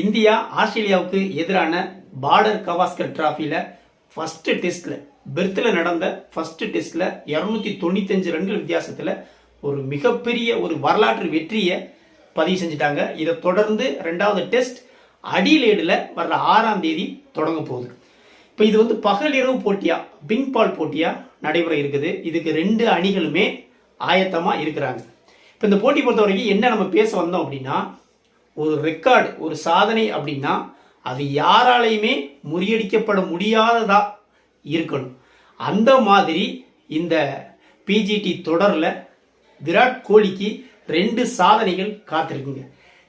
India ஆஸ்திரேலியாவுக்கு எதிரான border Gavaskar டிராஃபியில் first டெஸ்ட்டில் பெர்த்தில் நடந்த ஃபஸ்ட்டு டெஸ்ட்டில் இரநூத்தி தொண்ணூத்தஞ்சு ரன்கள் வித்தியாசத்தில் ஒரு மிகப்பெரிய ஒரு வரலாற்று வெற்றியை பதிவு செஞ்சுட்டாங்க. இதை தொடர்ந்து ரெண்டாவது டெஸ்ட் அடிலேடில் வர்ற ஆறாம் தேதி தொடங்க போகுது. இப்போ இது வந்து பகலிரவு போட்டியா பிங் பால் போட்டியா நடைபெற இருக்குது. இதுக்கு ரெண்டு அணிகளுமே ஆயத்தமாக இருக்கிறாங்க. இப்போ இந்த போட்டி பொறுத்த வரைக்கும் என்ன நம்ம பேச வந்தோம் அப்படின்னா ஒரு ரெக்கார்டு ஒரு சாதனை அப்படின்னா அது யாராலையுமே முறியடிக்கப்பட முடியாததா இருக்கணும். அந்த மாதிரி இந்த பிஜிடி தொடரில் விராட் கோலிக்கு ரெண்டு சாதனைகள் காத்திருக்குங்க.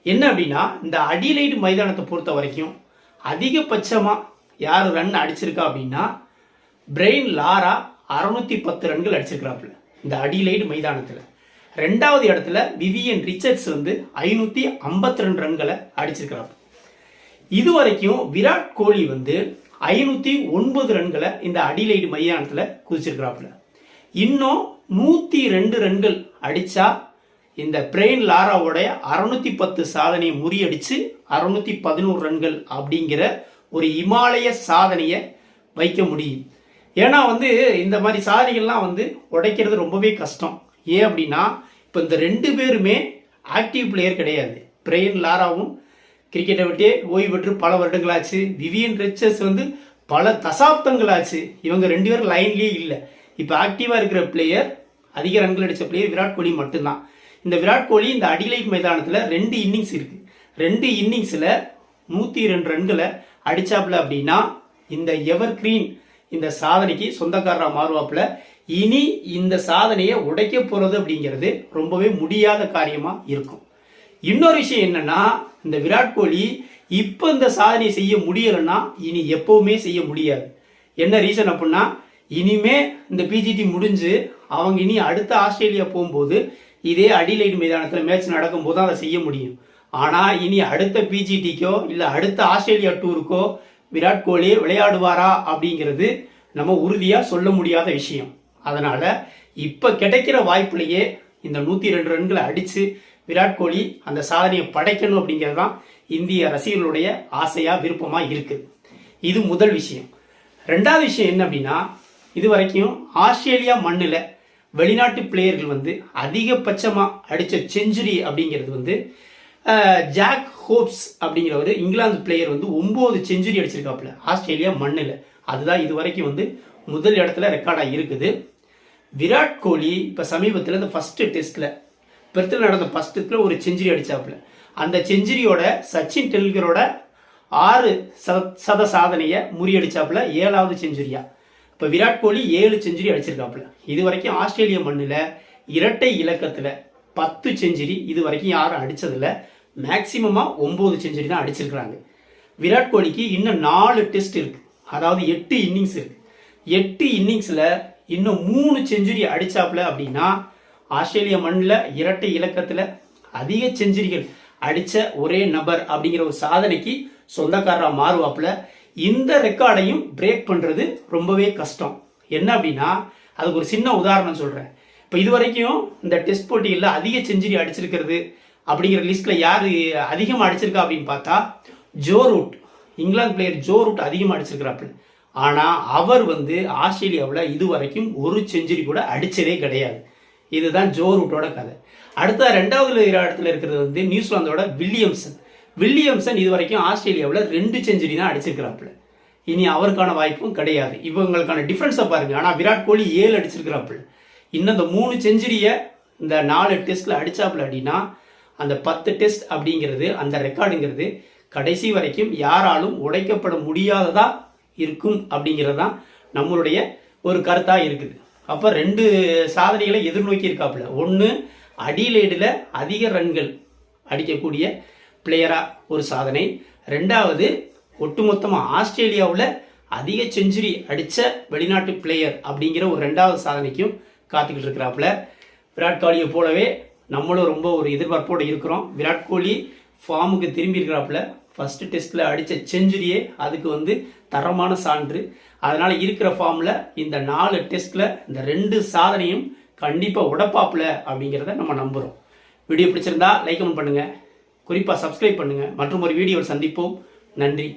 என்ன அப்படின்னா இந்த அடிலைடு மைதானத்தை பொறுத்த வரைக்கும் அதிகபட்சமாக யார் ரன் அடிச்சிருக்கா அப்படின்னா பிரெயின் லாரா அறுநூத்தி பத்து ரன்கள் அடிச்சிருக்கிறாப்புல இந்த அடிலைடு மைதானத்தில். ரெண்டாவது இடத்துல விவியன் ரிச்சர்ட்ஸ் வந்து ஐநூற்றி ஐம்பத்தி ரெண்டு ரன்களை அடிச்சிருக்கிறார். இது வரைக்கும் விராட் கோலி வந்து ஐநூற்றி ஒன்பது ரன்களை இந்த அடிலைடு மைதானத்தில் குதிச்சிருக்கிறாப்புல. இன்னும் நூற்றி ரெண்டு ரன்கள் அடித்தா இந்த பிரெயின் லாராவோடைய அறுநூத்தி பத்து சாதனையை முறியடிச்சு அறுநூத்தி பதினோரு ரன்கள் அப்படிங்கிற ஒரு இமாலய சாதனையை வைக்க முடியும். ஏன்னா வந்து இந்த மாதிரி சாதனைகள்லாம் வந்து உடைக்கிறது ரொம்பவே கஷ்டம். ஏன் அப்படின்னா இப்போ இந்த ரெண்டு பேருமே ஆக்டிவ் பிளேயர் கிடையாது. பிரெயின் லாராவும் கிரிக்கெட்டை விட்டே ஓய்வு பெற்று பல வருடங்களாச்சு. விவியன் ரிச்சர்ஸ் வந்து பல தசாப்தங்களாச்சு. இவங்க ரெண்டு பேரும் லைன்லேயே இல்லை. இப்போ ஆக்டிவாக இருக்கிற பிளேயர் அதிக ரன்கள் அடித்த பிளேயர் விராட் கோலி மட்டும்தான். இந்த விராட் கோலி இந்த அடிலைட் மைதானத்தில் ரெண்டு இன்னிங்ஸ் இருக்குது ரெண்டு இன்னிங்ஸில் நூற்றி ரெண்டு ரன்களை அடிச்சாப்புல அப்படின்னா இந்த எவர் கிரீன் இந்த சாதனைக்கு சொந்தக்காரராக மாறுவாப்புல இனி இந்த சாதனையை உடைக்க போகிறது அப்படிங்கிறது ரொம்பவே முடியாத காரியமாக இருக்கும். இன்னொரு விஷயம் என்னன்னா இந்த விராட் கோலி இப்போ இந்த சாதனையை செய்ய முடியலைன்னா இனி எப்பவுமே செய்ய முடியாது. என்ன ரீசன் அப்படின்னா இனிமே இந்த பிஜிடி முடிஞ்சு அவங்க இனி அடுத்த ஆஸ்திரேலியா போகும்போது இதே அடிலைட் மைதானத்தில் மேட்ச் நடக்கும்போது அதை செய்ய முடியும். ஆனால் இனி அடுத்த பிஜிடிக்கோ இல்லை அடுத்த ஆஸ்திரேலியா டூருக்கோ விராட் கோலி விளையாடுவாரா அப்படிங்கிறது நம்ம உறுதியாக சொல்ல முடியாத விஷயம். அதனால இப்போ கிடைக்கிற வாய்ப்புலையே இந்த நூற்றி ரெண்டு ரன்களை அடித்து விராட் கோலி அந்த சாதனையை படைக்கணும் அப்படிங்கிறது தான் இந்திய ரசிகர்களுடைய ஆசையாக விருப்பமாக இருக்குது இது முதல் விஷயம். ரெண்டாவது விஷயம் என்ன அப்படின்னா இது வரைக்கும் ஆஸ்திரேலியா மண்ணில் வெளிநாட்டு பிளேயர்கள் வந்து அதிகபட்சமாக அடித்த செஞ்சுரி அப்படிங்கிறது வந்து ஜாக் ஹோப்ஸ் அப்படிங்கிறவர் இங்கிலாந்து பிளேயர் வந்து ஒம்பது செஞ்சுரி அடிச்சிருக்காப்புல ஆஸ்திரேலியா மண்ணில். அதுதான் இது வரைக்கும் வந்து முதல் இடத்துல ரெக்கார்டாக இருக்குது. விராட் கோலி இப்போ சமீபத்தில் இந்த ஃபஸ்ட்டு டெஸ்ட்டில் பெர்த்தில் நடந்த ஃபஸ்ட் டெஸ்ட்டில் ஒரு செஞ்சுரி அடிச்சாப்புல. அந்த செஞ்சுரியோட சச்சின் டெண்டுல்கரோட ஆறு சத சத சாதனையை முறியடிச்சாப்புல ஏழாவது செஞ்சுரியா இப்போ விராட் கோலி ஏழு செஞ்சுரி அடிச்சிருக்காப்புல. இது வரைக்கும் ஆஸ்திரேலிய மண்ணில் இரட்டை இலக்கத்தில் பத்து செஞ்சுரி இது வரைக்கும் யாரும் அடித்ததில்ல மேக்சிமமாக ஒம்பது செஞ்சுரி தான் அடிச்சிருக்கிறாங்க. விராட் கோலிக்கு இன்னும் நாலு டெஸ்ட் இருக்குது அதாவது எட்டு இன்னிங்ஸ் இருக்குது எட்டு இன்னிங்ஸில் இன்னும் மூணு செஞ்சுரி அடிச்சாப்புல அப்படின்னா ஆஸ்திரேலிய மண்ணில் இரட்டை இலக்கத்தில் அதிக செஞ்சுரிகள் அடித்த ஒரே நபர் அப்படிங்கிற ஒரு சாதனைக்கு சொந்தக்காரராக மாறுவாப்புல இந்த ரெக்கார்டையும் பிரேக் பண்ணுறது ரொம்பவே கஷ்டம். என்ன அப்படின்னா அதுக்கு ஒரு சின்ன உதாரணம் சொல்கிறேன் இப்போ இது வரைக்கும் இந்த டெஸ்ட் போட்டிகளில் அதிக செஞ்சுரி அடிச்சிருக்கிறது அப்படிங்கிற லிஸ்ட்டில் யார் அதிகமாக அடிச்சிருக்கா அப்படின்னு பார்த்தா Joe Root England player Joe Root அதிகமாக அடிச்சிருக்கிறாப்புல ஆனால் அவர் வந்து ஆஸ்திரேலியாவில் இது வரைக்கும் ஒரு செஞ்சுரி கூட அடித்ததே கிடையாது. இதுதான் ஜோ ரூட்டோட கதை. அடுத்த ரெண்டாவது இடத்துல இருக்கிறது வந்து நியூசிலாந்தோட வில்லியம்சன். வில்லியம்சன் இது வரைக்கும் ஆஸ்திரேலியாவில் ரெண்டு செஞ்சுரி தான் அடிச்சிருக்கிறாப்புல. இனி அவருக்கான வாய்ப்பும் கிடையாது. இவங்களுக்கான டிஃப்ரென்ஸை பாருங்கள் ஆனால் விராட் கோலி ஏழு அடிச்சிருக்கிறாப்புல. இன்னும் இந்த மூணு செஞ்சுரியை இந்த நாலு டெஸ்ட்டில் அடித்தாப்புல அப்படின்னா அந்த பத்து டெஸ்ட் அப்படிங்கிறது அந்த ரெக்கார்டுங்கிறது கடைசி வரைக்கும் யாராலும் உடைக்கப்பட முடியாததாக இருக்கும் அப்படிங்கிறது தான் நம்மளுடைய ஒரு கருத்தாக இருக்குது. அப்போ ரெண்டு சாதனைகளை எதிர்நோக்கி இருக்காப்புல ஒன்று அடிலேடில் அதிக ரன்கள் அடிக்கக்கூடிய பிளேயராக ஒரு சாதனை. ரெண்டாவது ஒட்டுமொத்தமாக ஆஸ்திரேலியாவில் அதிக செஞ்சுரி அடித்த வெளிநாட்டு பிளேயர் அப்படிங்கிற ஒரு ரெண்டாவது சாதனைக்கும் காத்துக்கிட்டு இருக்கிறாப்புல. விராட் கோலியை போலவே நம்மளும் ரொம்ப ஒரு எதிர்பார்ப்போடு இருக்கிறோம். விராட் கோலி ஃபார்முக்கு திரும்பி இருக்கிறாப்புல. ஃபஸ்ட்டு டெஸ்ட்டில் அடித்த செஞ்சுரியே அதுக்கு வந்து தரமான சான்று. அதனால் இருக்கிற ஃபார்மில் இந்த நாலு டெஸ்ட்டில் இந்த ரெண்டு சாதனையும் கண்டிப்பாக உடப்பாப்பில் அப்படிங்கிறத நம்ம நம்புகிறோம் வீடியோ பிடிச்சிருந்தா லைக் கமெண்ட் பண்ணுங்கள் குறிப்பாக சப்ஸ்கிரைப் பண்ணுங்கள் மற்றும் ஒரு வீடியோவில் சந்திப்போம். நன்றி.